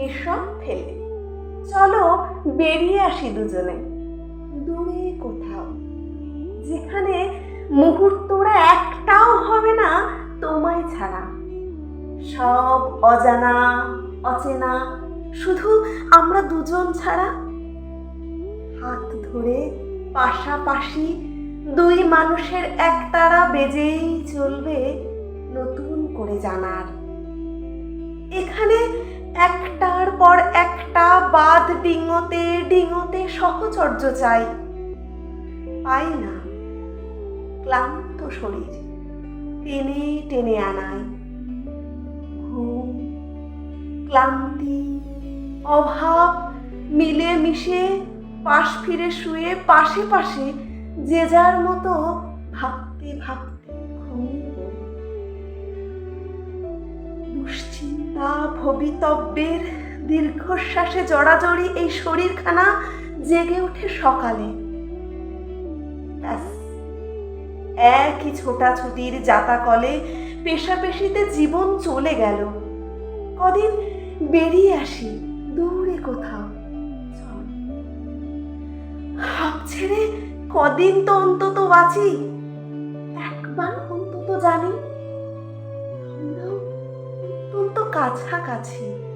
এসব ফেলে। চলো বেরিয়ে আসি দুজনে। দূরে কোথাও। যেখানে মুহূর্তরা একটাও হবে না তোমায় ছাড়া। সব অজানা, অচেনা, শুধু আমরা দুজন ছাড়া। হাত ধরে পাশাপাশি দুই মানুষের একতারা বেজেই চলবে নতুন করে জানার। এখানে একটা ডিঙোতে ডিঙোতে সহচর্য চাই। পাই না। ক্লান্ত শরীর। টেনে টেনে আনায় ঘুম, ক্লান্তি, অভাব মিলে মিশে পাশ ফিরে শুয়ে পাশে পাশে যে যার মতো ভাবতে ভাবতে ঘুমিয়ে দুশ্চিন্তা ভবিতব্যের দীর্ঘশ্বাসে জড়াজড়ি এই শরীরখানা জেগে ওঠে সকালে। ব্যাস, একই ছোটাছুটির জাতাকলে পেশাপেশিতে জীবন চলে গেল। কদিন বেরিয়ে আসি দূরে কোথাও। হাঁপ ছেড়ে কদিন তো অন্তত বাঁচি। একবার অন্তত জানি। আমরাও অত্যন্ত কাছাকাছি।